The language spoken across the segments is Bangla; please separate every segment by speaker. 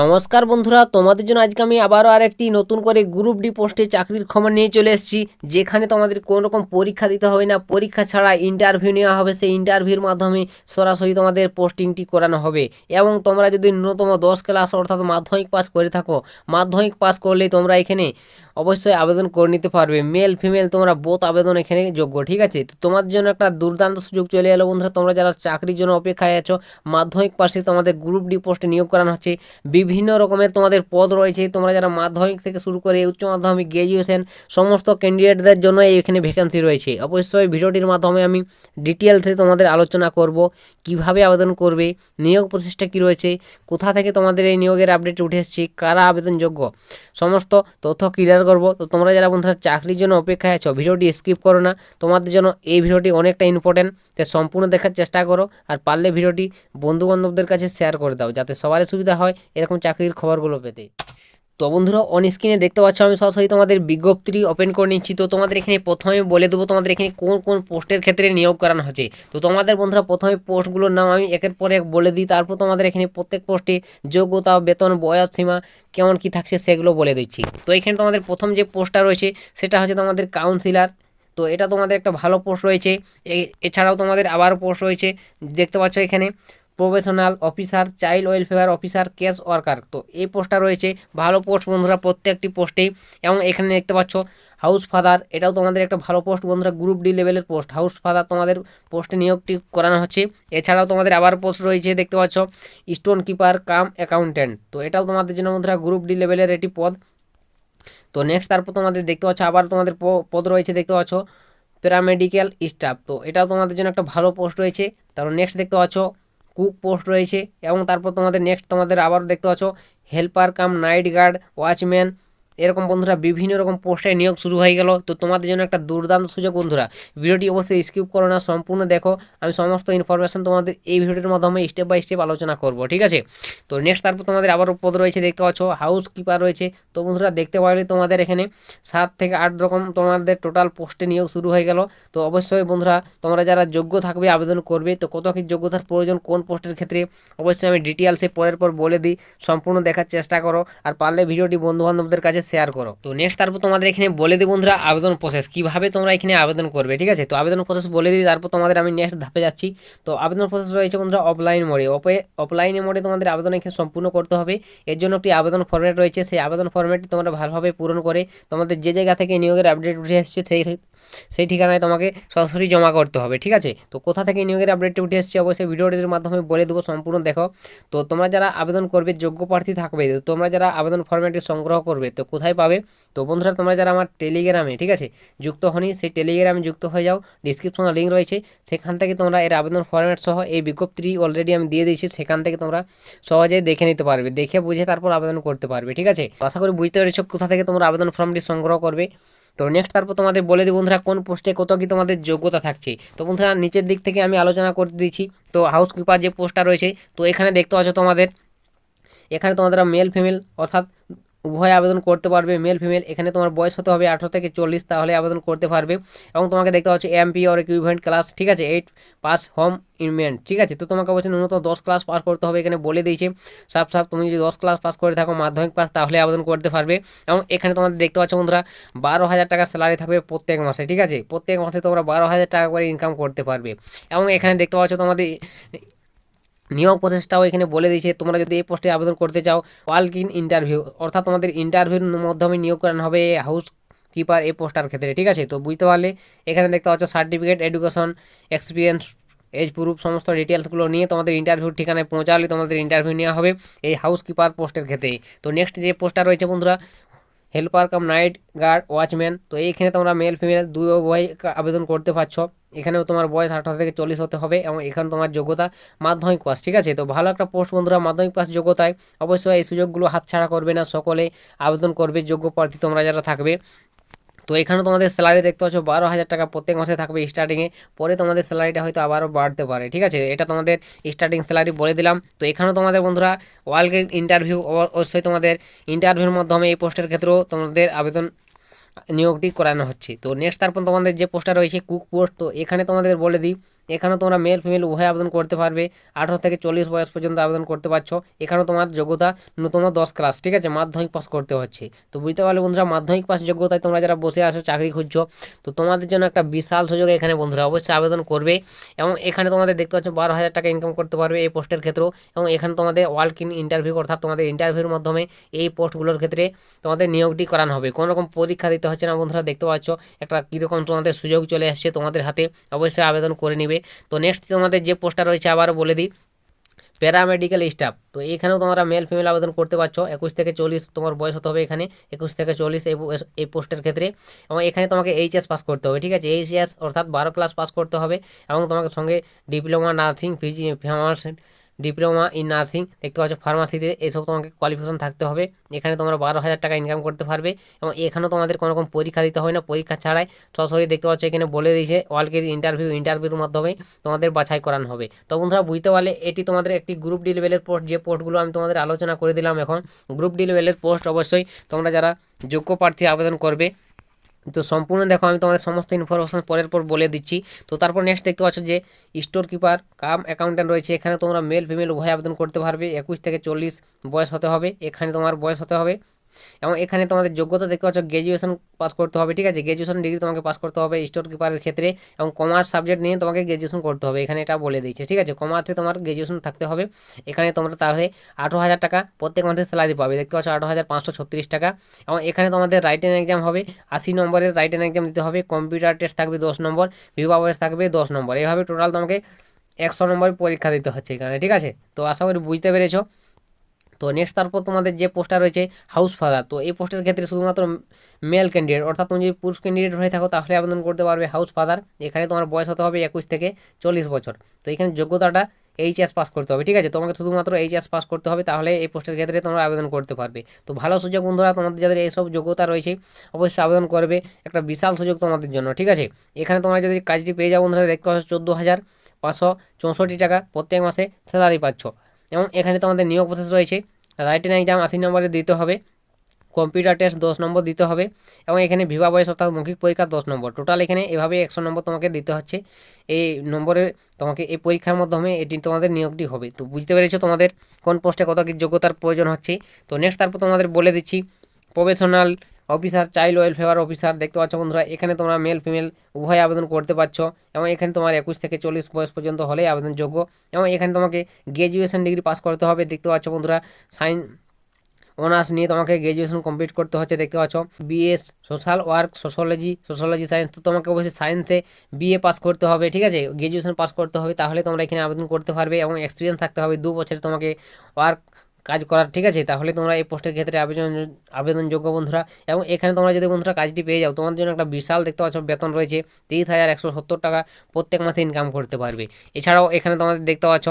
Speaker 1: নমস্কার বন্ধুরা, তোমাদের জন্য আজকে আমি আবারও আর একটি নতুন করে গ্রুপ ডি পোস্টে চাকরির খবর নিয়ে চলে এসেছি, যেখানে তোমাদের কোনো রকম পরীক্ষা দিতে হবে না। পরীক্ষা ছাড়া ইন্টারভিউ নেওয়া হবে, সেই ইন্টারভিউর মাধ্যমে সরাসরি তোমাদের পোস্টিংটি করানো হবে। এবং তোমরা যদি ন্যূনতম দশ ক্লাস অর্থাৎ মাধ্যমিক পাস করে থাকো, মাধ্যমিক পাস করলে তোমরা এখানে অবশ্যই আবেদন করে নিতে পারবে। মেল ফিমেল তোমরা বোথ আবেদন এখানে যোগ্য, ঠিক আছে? তো তোমার জন্য একটা দুর্দান্ত সুযোগ চলে এলো বন্ধুরা। তোমরা যারা চাকরির জন্য অপেক্ষায় আছো, মাধ্যমিক পাশে তোমাদের গ্রুপ ডি পোস্টে নিয়োগ করানো হচ্ছে। বিভিন্ন রকমের তোমাদের পদ রয়েছে। তোমরা যারা মাধ্যমিক থেকে শুরু করে উচ্চ মাধ্যমিক গ্র্যাজুয়েশন সমস্ত ক্যান্ডিডেটদের জন্য এখানে ভ্যাকেন্সি রয়েছে। অবশ্যই ভিডিওটির মাধ্যমে আমি ডিটেলসে তোমাদের আলোচনা করব, কীভাবে আবেদন করবে, নিয়োগ প্রচেষ্টা কী রয়েছে, কোথা থেকে তোমাদের এই নিয়োগের আপডেট উঠে এসেছে, কারা আবেদনযোগ্য, সমস্ত তথ্য ক্লিয়ার করব। তো তোমরা যারা বন্ধুরা চাকরির জন্য অপেক্ষায় আছো, ভিডিওটি স্কিপ করো না। তোমাদের জন্য এই ভিডিওটি অনেকটা ইম্পর্টেন্ট তাই সম্পূর্ণ দেখার চেষ্টা করো আর পারলে ভিডিওটি বন্ধুবান্ধবদের কাছে শেয়ার করে দাও, যাতে সবারই সুবিধা হয় এরকম চাকরির খবরগুলো পেতে। তো বন্ধুরা অন স্ক্রিনে দেখতে পাচ্ছ আমি সরাসরি তোমাদের বিজ্ঞপ্তি ওপেন করে নিচ্ছি। তো তোমাদের এখানে প্রথমে বলে দেবো তোমাদের এখানে কোন কোন পোস্টের ক্ষেত্রে নিয়োগ করানো হচ্ছে। তো তোমাদের বন্ধুরা, প্রথমে পোস্টগুলোর নাম আমি একের পর এক বলে দিই। তারপর তোমাদের এখানে প্রত্যেক পোস্টে যোগ্যতা, বেতন, বয়স সীমা কেমন কি থাকছে সেগুলো বলে দিচ্ছি। তো এখানে তোমাদের প্রথম যে পোস্টটা রয়েছে, সেটা হচ্ছে তোমাদের কাউন্সিলার তো এটা তোমাদের একটা ভালো পোস্ট রয়েছে। এছাড়াও তোমাদের আবার পোস্ট রয়েছে। দেখতে পাচ্ছ এখানে professional officer, child welfare officer case worker. তো এই পোস্টটা রয়েছে। ভালো পোস্ট, বন্ধুরা, প্রত্যেকটি পোস্টেই। এবং এখানে দেখতে পাচ্ছ, হাউস ফাদার, এটাও তোমাদের একটা ভালো পোস্ট, বন্ধুরা, গ্রুপ ডি লেভেলের পোস্ট। হাউস ফাদার তোমাদের পোস্টে নিয়োগটি করানো হচ্ছে। এছাড়াও তোমাদের আবার পোস্ট রয়েছে, দেখতে পাচ্ছ, স্টোন কিপার কাম অ্যাকাউন্ট্যান্ট। তো এটাও তোমাদের জন্য, বন্ধুরা, গ্রুপ ডি লেভেলের একটি পদ। তো নেক্সট তারপর তোমাদের দেখতে পাচ্ছ, আবার তোমাদের পদ রয়েছে, দেখতে পাচ্ছ, প্যারামেডিক্যাল স্টাফ। তো এটাও তোমাদের জন্য একটা ভালো পোস্ট রয়েছে। তারপর নেক্সট দেখতে পাচ্ছ কুক পোস্ট রয়েছে এবং তারপর তোমাদের নেক্সট তোমাদের আবার দেখতে পাচ্ছ helper cum night guard watchman এরকম বন্ধুরা বিভিন্ন রকম পোস্টে নিয়োগ শুরু হয়ে গেল। তো তোমাদের জন্য একটা দুর্দান্ত সুযোগ বন্ধুরা। ভিডিওটি অবশ্যই স্কিপ করো না, সম্পূর্ণ দেখো। আমি সমস্ত ইনফরমেশন তোমাদের এই ভিডিওটির মাধ্যমে স্টেপ বাই স্টেপ আলোচনা করব, ঠিক আছে? তো নেক্সট তারপর তোমাদের আবার পদ রয়েছে, দেখতে পাচ্ছ হাউস কিপার রয়েছে। তো বন্ধুরা দেখতে পারলে তোমাদের এখানে সাত থেকে আট রকম তোমাদের টোটাল পোস্টে নিয়োগ শুরু হয়ে গেল। তো অবশ্যই বন্ধুরা তোমরা যারা যোগ্য থাকবে, আবেদন করবে, তো কত কি যোগ্যতার প্রয়োজন কোন পোস্টের ক্ষেত্রে, অবশ্যই আমি ডিটেলসে পরের পর বলে দিই। সম্পূর্ণ দেখার চেষ্টা করো। আর পারলে ভিডিওটি বন্ধু বান্ধবদের কাছে শেয়ার করো। তো নেক্সট তারপর তোমাদের এখানে বলে দিই বন্ধুরা, আবেদন প্রসেস কীভাবে তোমরা এখানে আবেদন করবে, ঠিক আছে? তো আবেদন প্রসেস বলে দিই, তারপর তোমাদের আমি নেক্সট ধাপে যাচ্ছি। তো আবেদন প্রসেস রয়েছে বন্ধুরা অফলাইন মোডে অফলাইনে মোডে তোমাদের আবেদন এখানে সম্পূর্ণ করতে হবে। এর জন্য একটি আবেদন ফর্মেট রয়েছে। সেই আবেদন ফর্মেটটি তোমরা ভালোভাবে পূরণ করে তোমাদের যে জায়গা থেকে নিয়োগের আপডেট উঠে এসেছে, সেই সেই ঠিকানায় তোমাকে সরাসরি জমা করতে হবে, ঠিক আছে? তো কোথা থেকে নিয়োগের আপডেটটি উঠে এসেছে অবশ্যই ভিডিওটির মাধ্যমে বলে দেবো সম্পূর্ণ দেখো। তো তোমরা যারা আবেদন করবে, যোগ্য প্রার্থী থাকবে, তো তোমরা যারা আবেদন ফর্মেটটি সংগ্রহ করবে, তো কোথায় পাবে? তো বন্ধুরা, তোমরা যারা আমার টেলিগ্রামে ঠিক আছে? যুক্ত হনি, সেই টেলিগ্রামে যুক্ত হয়ে যাও ডিসক্রিপশনে লিঙ্ক রয়েছে। সেখান থেকে তোমরা এর আবেদন ফর্মেট সহ এই বিজ্ঞপ্তি অলরেডি আমি দিয়ে দিয়েছি, সেখান থেকে তোমরা সহজেই দেখে নিতে পারবে, দেখে বুঝে তারপর আবেদন করতে পারবে, ঠিক আছে? আশা করি বুঝতে পেরেছ কোথা থেকে তোমরা আবেদন ফর্মটি সংগ্রহ করবে। তো নেক্সট তারপর তোমাদের বলে দিই বন্ধুরা, কোন পোস্টে কত কি তোমাদের যোগ্যতা থাকছে। তো বন্ধুরা, নিচের দিক থেকে আমি আলোচনা করে দিচ্ছি তো হাউস কিপার যে পোস্টটা রয়েছে, তো এখানে দেখতে পাচ্ছ তোমাদের, এখানে তোমাদের মেল ফিমেল অর্থাৎ উভয় আবেদন করতে পারবে মেল ফিমেল এখানে তোমার বয়স হতে হবে আঠারো থেকে চল্লিশ, তাহলে আবেদন করতে পারবে। এবং তোমাকে দেখতে পাচ্ছ এমপি অর ইকুইভেন্ট ক্লাস ঠিক আছে? এইট পাস হোম ইনমেন্ট ঠিক আছে? তো তোমাকে বলছে ন্যূনতম দশ ক্লাস পাস করতে হবে, এখানে বলে দিয়েছে। সাফ সাফ, তুমি যদি দশ ক্লাস পাস করে থাকো, মাধ্যমিক পাস তাহলে আবেদন করতে পারবে। এবং এখানে তোমাদের দেখতে পাচ্ছ বন্ধুরা, বারো হাজার টাকা স্যালারি থাকবে প্রত্যেক মাসে, ঠিক আছে? প্রত্যেক মাসে তোমরা বারো হাজার টাকা করে ইনকাম করতে পারবে। এবং এখানে দেখতে পাচ্ছ তোমাদের নিয়োগ প্রচেষ্টাও এখানে বলে দিয়েছে, তোমরা যদি এই পোস্টে আবেদন করতে চাও ওয়ার্ক ইন ইন্টারভিউ অর্থাৎ তোমাদের ইন্টারভিউর মাধ্যমে নিয়োগ করানো হবে হাউস কিপার এই পোস্টার ক্ষেত্রে, ঠিক আছে? তো বুঝতে পারলে এখানে দেখতে পাচ্ছ certificate education experience age proof সমস্ত ডিটেলসগুলো নিয়ে তোমাদের ইন্টারভিউ ঠিকানায় পৌঁছালে তোমাদের ইন্টারভিউ নেওয়া হবে এই হাউস কিপার পোস্টের ক্ষেত্রে। তো নেক্সট যে পোস্টটা রয়েছে বন্ধুরা helper cum night guard watchman তো এইখানে তোমরা মেল ফিমেল দুই উভয় আবেদন করতে পারছ। এখানেও তোমার বয়স আঠারো থেকে চল্লিশ হতে হবে এবং এখানে তোমার যোগ্যতা মাধ্যমিক পাস, ঠিক আছে? তো ভালো একটা পোস্ট বন্ধুরা, মাধ্যমিক পাস যোগ্যতায় অবশ্যই এই সুযোগগুলো হাতছাড়া করবে না, সকলে আবেদন করবে, যোগ্য প্রার্থী তোমরা যারা থাকবে। তো এখানে তোমাদের স্যালারি দেখতে পাচ্ছ, বারো হাজার টাকা প্রত্যেক মাসে থাকবে স্টার্টিংয়ে পরে তোমাদের স্যালারিটা হয়তো আবারও বাড়তে পারে, ঠিক আছে? এটা তোমাদের স্টার্টিং স্যালারি বলে দিলাম। তো এখানেও তোমাদের বন্ধুরা ওয়ার্ল্ড ইন্টারভিউ অবশ্যই তোমাদের ইন্টারভিউর মাধ্যমে এই পোস্টের ক্ষেত্রেও তোমাদের আবেদন নিয়োগটি করানো হচ্ছে। তো নেক্সট তারপর তোমাদের যে পোস্টটা রয়েছে কুক পোস্ট তো এখানে তোমাদের বলে দিই এখানেও তোমরা মেল ফিমেল উভয় আবেদন করতে পারবে। আঠারো থেকে চল্লিশ বয়স পর্যন্ত আবেদন করতে পারছ। এখানেও তোমার যোগ্যতা ন্যূনতম দশ ক্লাস ঠিক আছে? মাধ্যমিক পাস করতে হচ্ছে। তো বুঝতে পারলে বন্ধুরা, মাধ্যমিক পাস যোগ্যতায় তোমরা যারা বসে আছো, চাকরি খুঁজছো, তো তোমাদের জন্য একটা বিশাল সুযোগ এখানে বন্ধুরা, অবশ্যই আবেদন করবে। এবং এখানে তোমাদের দেখতে পাচ্ছ, বারো হাজার টাকা ইনকাম করতে পারবে এই পোস্টের ক্ষেত্রেও। এবং এখানে তোমাদের ওয়ার্ক ইন ইন্টারভিউ অর্থাৎ তোমাদের ইন্টারভিউর মাধ্যমে এই পোস্টগুলোর ক্ষেত্রে তোমাদের নিয়োগটি করানো হবে। কোনো রকম পরীক্ষা দিতে হচ্ছে না বন্ধুরা, দেখতে পাচ্ছ, একটা কীরকম তোমাদের সুযোগ চলে আসছে তোমাদের হাতে। অবশ্যই আবেদন করে নিবে। তো নেক্সট তোমাদের যে পোস্টটা রয়েছে আবারও বলে দিই। প্যারামেডিক্যাল স্টাফ তো এখানেও তোমরা মেল ফিমেল আবেদন করতে পারছ। একুশ থেকে চল্লিশ তোমার বয়স হতে হবে এখানে। একুশ থেকে চল্লিশ এই পোস্টের ক্ষেত্রে। এবং এখানে তোমাকে এইচএস পাস করতে হবে, ঠিক আছে? এইচএস অর্থাৎ বারো ক্লাস পাস করতে হবে। এবং তোমাকে সঙ্গে ডিপ্লোমা নার্সিং ফিজি ফার্মাসি ডিপ্লোমা ইন নার্সিং, দেখতে পাচ্ছ ফার্মাসিতে এসব তোমাকে কোয়ালিফিকেশন থাকতে হবে। এখানে তোমরা বারো হাজার টাকা ইনকাম করতে পারবে এবং এখানেও তোমাদের কোনো রকম পরীক্ষা দিতে হয় না। পরীক্ষা ছাড়াই সরাসরি দেখতে পাচ্ছ এখানে বলে দিয়েছে ওয়ার্কের ইন্টারভিউ ইন্টারভিউর মাধ্যমে তোমাদের বাছাই করানো হবে। তো বন্ধুরা, বুঝতে পারলে এটি তোমাদের একটি গ্রুপ ডি লেভেলের পোস্ট যে পোস্টগুলো আমি তোমাদের আলোচনা করে দিলাম এখন গ্রুপ ডি লেভেলের পোস্ট অবশ্যই তোমরা যারা যোগ্য প্রার্থী আবেদন করবে তো সম্পূর্ণ দেখো আমি তোমাদের সমস্ত ইনফরমেশান পরের পর বলে দিচ্ছি। তো তারপর নেক্সট দেখতে পাচ্ছ যে স্টোর কিপার কাম অ্যাকাউন্টেন্ট রয়েছে। এখানে তোমরা মেল ফিমেল উভয় আবেদন করতে পারবে। একুশ থেকে চল্লিশ বয়স হতে হবে। এখানে তোমার বয়স হতে হবে এবং এখানে তোমাদের যোগ্যতা দেখতে পাচ্ছ গ্র্যাজুয়েশন পাস করতে হবে, ঠিক আছে? গ্র্যাজুয়েশন ডিগ্রি তোমাকে পাস করতে হবে স্টোর কিপারের ক্ষেত্রে এবং কমার্স সাবজেক্ট নিয়ে তোমাকে গ্র্যাজুয়েশন করতে হবে, এখানে এটা বলে দিয়েছে, ঠিক আছে? কমার্সে তোমার গ্র্যাজুয়েশন থাকতে হবে, এখানে তোমরা তাহলে আঠেরো হাজার টাকা প্রত্যেক মাসে স্যালারি পাবে, দেখতে পাচ্ছ আঠারো হাজার পাঁচশো ছত্রিশ টাকা এবং এখানে তোমাদের রাইটেন এক্সাম হবে, আশি নম্বরের রাইটেন এক্সাম দিতে হবে কম্পিউটার টেস্ট থাকবে দশ নম্বর বিভা বয়স থাকবে দশ নম্বর, এইভাবে টোটাল তোমাকে একশো নম্বর পরীক্ষা দিতে হচ্ছে এখানে, ঠিক আছে? তো আশা করি বুঝতে পেরেছ। তো নেক্সট তারপর তোমাদের যে পোস্টটা রয়েছে হাউস ফাদার তো এই পোস্টের ক্ষেত্রে শুধুমাত্র মেল ক্যান্ডিডেট অর্থাৎ তুমি যদি পুরুষ ক্যান্ডিডেট হয়ে থাকো, তাহলে আবেদন করতে পারবে হাউস ফাদার এখানে তোমার বয়স হতে হবে একুশ থেকে চল্লিশ বছর। তো এখানে যোগ্যতাটা এইচএস পাস করতে হবে, ঠিক আছে? তোমাকে শুধুমাত্র এইচএস পাস করতে হবে, তাহলে এই পোস্টের ক্ষেত্রে তোমরা আবেদন করতে পারবে। তো ভালো সুযোগ বন্ধুরা, তোমাদের যাদের এইসব যোগ্যতা রয়েছে, অবশ্যই আবেদন করবে, একটা বিশাল সুযোগ তোমাদের জন্য, ঠিক আছে? এখানে তোমরা যদি কাজটি পেয়ে যাও বন্ধুরা, দেখতে পাচ্ছ চোদ্দ হাজার পাঁচশো চৌষট্টি টাকা প্রত্যেক মাসে স্যালারি পাচ্ছ। এবং এখানে তোমাদের নিয়োগ প্রসেস রয়েছে রাইটেন এক্সাম আশি নম্বরে দিতে হবে কম্পিউটার টেস্ট দশ নম্বর দিতে হবে, এবং এখানে ভিভা বয়স অর্থাৎ মৌখিক পরীক্ষা দশ নম্বর। টোটাল এখানে এভাবে একশো নম্বর তোমাকে দিতে হচ্ছে। এই নম্বরে তোমাকে এই পরীক্ষার মাধ্যমে এটি তোমাদের নিয়োগটি হবে। তো বুঝতে পেরেছ তোমাদের কোন পোস্টে কত কি যোগ্যতার প্রয়োজন হচ্ছে? তো নেক্সট তারপর তোমাদের বলে দিচ্ছি professional officer child welfare officer দেখতে পাচ্ছ বন্ধুরা, এখানে তোমরা মেল ফিমেল উভয় আবেদন করতে পারছ এবং এখানে তোমার একুশ থেকে চল্লিশ বয়স পর্যন্ত হলেই আবেদনযোগ্য এবং এখানে তোমাকে গ্র্যাজুয়েশন ডিগ্রি পাস করতে হবে। দেখতে পাচ্ছ বন্ধুরা সাইন অনার্স নিয়ে তোমাকে গ্র্যাজুয়েশন কমপ্লিট করতে হচ্ছে। দেখতে পাচ্ছ BS social work sociology sociology science তো তোমাকে অবশ্যই সায়েন্সে বিএ পাস করতে হবে, ঠিক আছে? গ্র্যাজুয়েশন পাস করতে হবে, তাহলে তোমরা এখানে আবেদন করতে পারবে এবং এক্সপিরিয়েন্স থাকতে হবে। দু বছর তোমাকে ওয়ার্ক কাজ করার, ঠিক আছে? তাহলে তোমরা এই পোস্টের ক্ষেত্রে আবেদন আবেদনযোগ্য বন্ধুরা এবং এখানে তোমরা যদি বন্ধুরা কাজটি পেয়ে যাও, তোমাদের জন্য একটা বিশাল দেখতে পাচ্ছ বেতন রয়েছে, তেইশ হাজার একশো সত্তর টাকা প্রত্যেক মাসে ইনকাম করতে পারবে। এছাড়াও এখানে তোমাদের দেখতে পাচ্ছ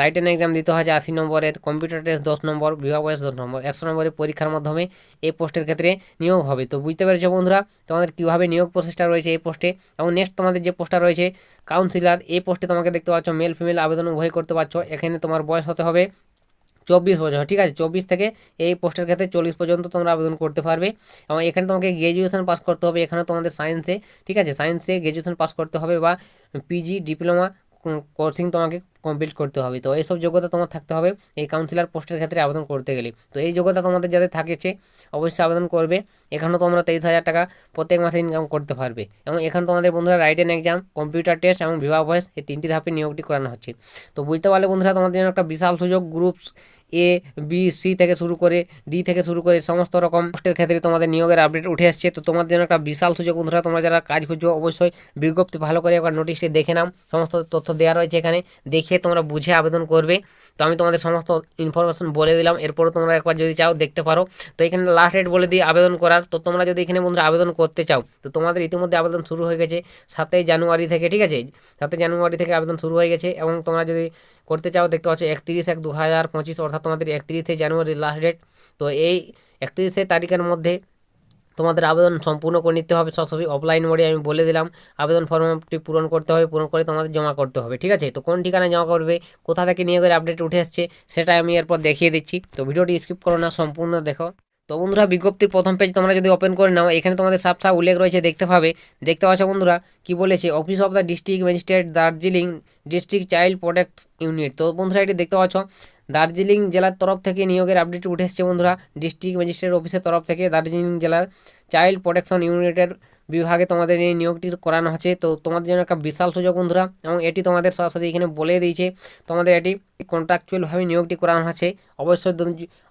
Speaker 1: রাইটেন এক্সাম দিতে হয় আশি নম্বরের কম্পিউটার টেস্ট দশ নম্বর, বিভাগ বয়স দশ নম্বর, একশো নম্বরের পরীক্ষার মাধ্যমে এই পোস্টের ক্ষেত্রে নিয়োগ হবে। তো বুঝতে পেরেছ বন্ধুরা তোমাদের কীভাবে নিয়োগ প্রসেসটা রয়েছে এই পোস্টে? এবং নেক্সট তোমাদের যে পোস্টটা রয়েছে কাউন্সিলর এই পোস্টে তোমাকে দেখতে পাচ্ছ মেল ফিমেল আবেদন উভয় করতে পারছ। এখানে তোমার বয়স হতে হবে চব্বিশ বছর ঠিক আছে? চব্বিশ থেকে এই পোস্টের ক্ষেত্রে চল্লিশ পর্যন্ত তোমরা আবেদন করতে পারবে। এবং এখানে তোমাকে গ্র্যাজুয়েশন পাস করতে হবে এখানে তোমাদের সায়েন্সে ঠিক আছে? সায়েন্সে গ্র্যাজুয়েশন পাস করতে হবে বা পিজি ডিপ্লোমা কোর্সিং তোমাকে কমপ্লিট করতে হবে। তো এইসব যোগ্যতা তোমার থাকতে হবে। এই কাউন্সিলর পোস্টের ক্ষেত্রে আবেদন করতে গেলে। তো এই যোগ্যতা তোমাদের যাদের থাকেছে অবশ্যই আবেদন করবে। এখানেও তোমরা তেইশ হাজার টাকা প্রত্যেক মাসে ইনকাম করতে পারবে। এবং এখানে তোমাদের বন্ধুরা রাইটেন এক্সাম কম্পিউটার টেস্ট এবং বিভাগ ভয়েস এই তিনটি ধাপে নিয়োগটি করানো হচ্ছে। তো বুঝতে পারলে বন্ধুরা তোমাদের জন্য একটা বিশাল সুযোগ। গ্রুপস এ বি সি থেকে শুরু করে ডি থেকে শুরু করে সমস্ত রকম পোস্টের ক্ষেত্রে তোমাদের নিয়োগের আপডেট উঠে আসছে। তো তোমাদের জন্য একটা বিশাল সুযোগ বন্ধুরা। তোমরা যারা কাজ খুঁজছো, অবশ্যই বিজ্ঞপ্তি ভালো করে একবার নোটিশটি দেখে নাও। সমস্ত তথ্য দেওয়া রয়েছে এখানে। দেখে তোমরা বুঝে আবেদন করবে। তো আমি তোমাদের সমস্ত ইনফরমেশন বলে দিলাম। এরপরে তোমরা একবার যদি চাও দেখতে পারো। তো এখানে লাস্ট ডেট বলে দিই আবেদন করার। তো তোমরা যদি এখানে বন্ধুরা আবেদন করতে চাও, তো তোমাদের ইতিমধ্যে আবেদন শুরু হয়ে গেছে সাতই জানুয়ারি থেকে, ঠিক আছে? সাতই জানুয়ারি থেকে আবেদন শুরু হয়ে গেছে এবং তোমরা যদি করতে চাও, দেখতে পাচ্ছ একত্রিশ এক দু হাজার পঁচিশ, অর্থাৎ তোমাদের একত্রিশে জানুয়ারি লাস্ট ডেট তো এই একত্রিশে তারিখের মধ্যে তোমাদের আবেদন সম্পূর্ণ করে নিতে হবে। সরাসরি অফলাইন মোডে আমি বলে দিলাম, আবেদন ফর্মটি পূরণ করতে হবে, পূরণ করে তোমাদের জমা করতে হবে, ঠিক আছে? তো কোন ঠিকানায় জমা করবে, কোথা থেকে নিয়ে গেলে আপডেট উঠে আসছে সেটা আমি এরপর দেখিয়ে দিচ্ছি। তো ভিডিওটি স্কিপ করো না, সম্পূর্ণ দেখো। তো বন্ধুরা, বিজ্ঞপ্তির প্রথম পেজ তোমরা যদি ওপেন করে নাও, এখানে তোমাদের সাফ সাফ উল্লেখ রয়েছে, দেখতে পাবে। দেখতে পাচ্ছ বন্ধুরা, কি বলেছে? Office of the district magistrate Darjeeling district child protect unit তো বন্ধুরা, এটি দেখতে পাচ্ছ দার্জিলিং জেলার তরফ থেকে নিয়োগের আপডেট উঠে এসেছে বন্ধুরা। ডিস্ট্রিক্ট ম্যাজিস্ট্রেট অফিসের তরফ থেকে দার্জিলিং জেলার চাইল্ড প্রোটেকশন ইউনিটের বিভাগে তোমাদের এই নিয়োগটি করানো হচ্ছে। তো তোমাদের জন্য একটা বিশাল সুযোগ বন্ধুরা, এবং এটি তোমাদের সরাসরি এখানে বলে দিয়েছে, তোমাদের এটি কন্ট্রাকচুয়ালভাবে নিয়োগটি করানো হচ্ছে। অবশ্যই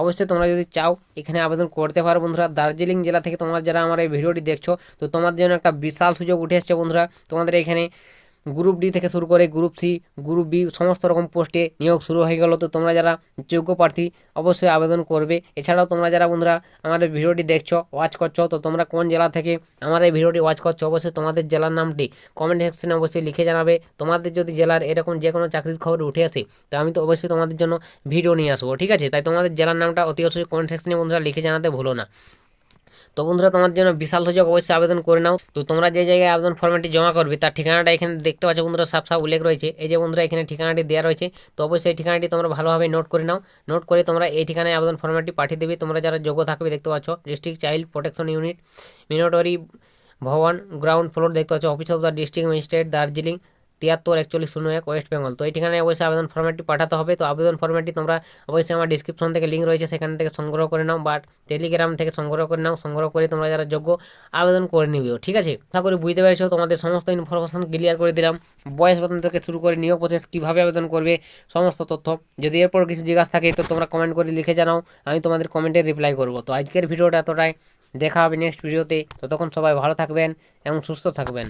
Speaker 1: অবশ্যই তোমরা যদি চাও, এখানে আবেদন করতে পারো বন্ধুরা। দার্জিলিং জেলা থেকে তোমরা যারা আমার এই ভিডিওটি দেখছ, তো তোমাদের জন্য একটা বিশাল সুযোগ উঠে এসছে বন্ধুরা। তোমাদের এখানে গ্রুপ ডি থেকে শুরু করে গ্রুপ সি, গ্রুপ বি সমস্ত রকম পোস্টে নিয়োগ শুরু হয়ে গেল। তো তোমরা যারা যোগ্য প্রার্থী অবশ্যই আবেদন করবে। এছাড়াও তোমরা যারা বন্ধুরা আমার ভিডিওটি দেখছ ওয়াচ করছ, তো তোমরা কোন জেলা থেকে আমার এই ভিডিওটি ওয়াচ করছ অবশ্যই তোমাদের জেলার নামটি কমেন্ট সেকশনে অবশ্যই লিখে জানাবে। তোমাদের যদি জেলার এরকম যে কোনো চাকরির খবর উঠে আসে, তো আমি তো অবশ্যই তোমাদের জন্য ভিডিও নিয়ে আসব, ঠিক আছে? তাই তোমাদের জেলার নামটা অতি অবশ্যই কমেন্ট সেকশনে বন্ধুরা লিখে জানাতে ভুলো না। তো বন্ধুরা তোমার জন্য বিশাল সুযোগ অবশ্যই আবেদন করে নাও। তো তোমরা যে জায়গায় আবেদন ফর্মটি জমা করবে, তার ঠিকানাটা এখানে দেখতে পাচ্ছ বন্ধুরা সাফ উল্লেখ রয়েছে। এই যে বন্ধুরা, এখানে ঠিকানাটি দেওয়া রয়েছে। তো অবশ্যই এই ঠিকানাটি তোমরা ভালোভাবে নোট করে নাও। নোট করে তোমরা এই ঠিকানায় আবেদন ফর্মটি পাঠিয়ে দেবে। তোমরা যারা যোগ্য থাকবে, দেখতে পাচ্ছ ডিস্ট্রিক্ট চাইল্ড প্রোটেকশন ইউনিট মিনোটরি ভবন গ্রাউন্ড ফ্লোর দেখতে পাচ্ছ office of the district magistrate Darjeeling তিয়াত্তর, একচল্লিশ, শূন্য এক ওয়েস্ট বেঙ্গল। তো এই ঠিকানায় অবশ্যই আবেদন ফর্মেটটি পাঠাতে হবে। তো আবেদন ফর্মেটটি তোমরা অবশ্যই আমার ডিসক্রিপশন থেকে লিঙ্ক রয়েছে, সেখান থেকে সংগ্রহ করে নাও বাট টেলিগ্রাম থেকে সংগ্রহ করে নাও। সংগ্রহ করে তোমরা যারা যোগ্য, আবেদন করে নিবেও ঠিক আছে? আশা করি বুঝতে পেরেছ, তোমাদের সমস্ত ইনফরমেশন ক্লিয়ার করে দিলাম। বয়স বেতন থেকে শুরু করে নিয়োগ প্রসেস কীভাবে আবেদন করবে, সমস্ত তথ্য। যদি এরপর কিছু জিজ্ঞাসা থাকে, তো তোমরা কমেন্ট করে লিখে জানাও, আমি তোমাদের কমেন্টে রিপ্লাই করব। তো আজকের ভিডিওটা এতটাই। দেখা হবে নেক্সট ভিডিওতে ততক্ষণ সবাই ভালো থাকবেন এবং সুস্থ থাকবেন।